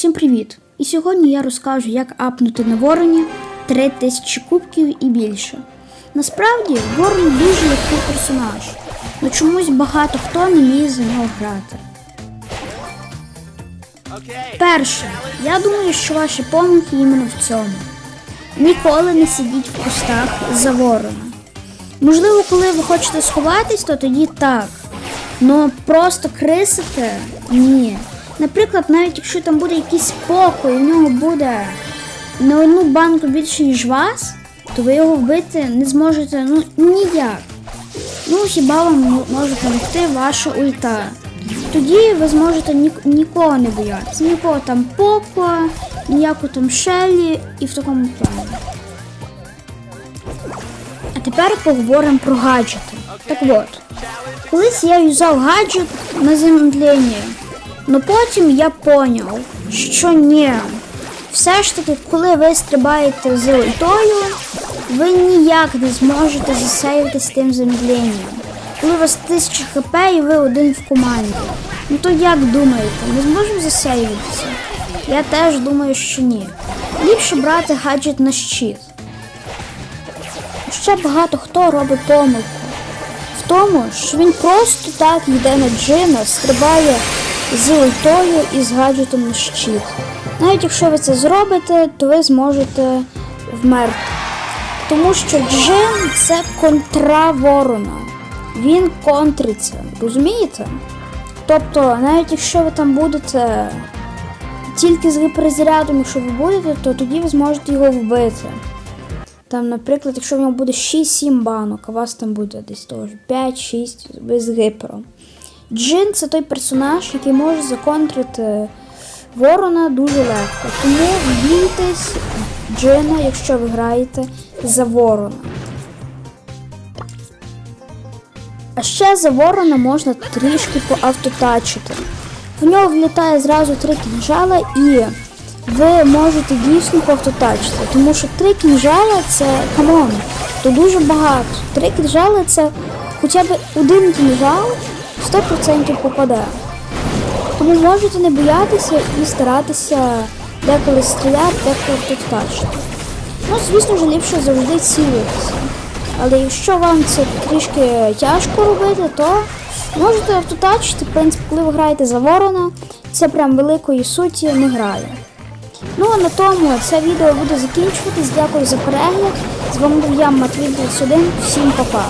Всім привіт! І сьогодні я розкажу, як апнути на вороні 3000 кубків і більше. Насправді, ворон дуже легкий персонаж, але чомусь багато хто не вміє за нього грати. Перше, я думаю, що ваші помилки іменно в цьому. Ніколи не сидіть в кустах за ворона. Можливо, коли ви хочете сховатись, то тоді так. Ну просто крисити ні. Наприклад, навіть якщо там буде якийсь спокій, у нього буде на одну банку більше, ніж вас, то ви його вбити не зможете ну ніяк. Ну, хіба вам може допомогти ваша ульта. Тоді ви зможете ні- нікого не боятися. Нікого там поко, ніяку там шелі і в такому плані. А тепер поговоримо про гаджети. Так от, колись я юзав гаджет на замедлення, але потім я поняв, що ні. Все ж таки, коли ви стрибаєте з ультою, ви ніяк не зможете засейвитись тим замедленням. Коли у вас 1000 хп і ви один в команді. Ну то як думаєте, ми зможемо засейвитися? Я теж думаю, що ні. Ліпше брати гаджет на щит. Ще багато хто робить помилку. В тому, що він просто так йде на джина, стрибає з ультою і з гаджетом на щит. Навіть якщо ви це зробите, то ви зможете вмерти. Тому що джин це контра ворона. Він контриться, розумієте? Тобто, навіть якщо ви там будете тільки з гіперзарядом, якщо ви будете, то тоді ви зможете його вбити. Там, наприклад, якщо в нього буде 6-7 банок, а у вас там буде десь теж 5-6 без гипером. Джин це той персонаж, який може законтрити ворона дуже легко. Тому бійтесь Джина, якщо ви граєте за ворона. А ще за ворона можна трішки поавтотачити. В нього влітає зразу три кінжала і ви можете дійсно поавтотачити. Тому що три кінжала це камон, то дуже багато. Три кінжали це хоча б один кінжал 100% попаде. Тому можете не боятися і старатися деколи стріляти, деколи автотачити. Ну, звісно ж, ліпше завжди цілитися. Але якщо вам це трішки тяжко робити, то можете автотачити. В принципі, коли ви граєте за ворона, це прям великої суті не грає. Ну а на тому це відео буде закінчуватись. Дякую за перегляд. З вами був я, Матвій 21. Всім па-па.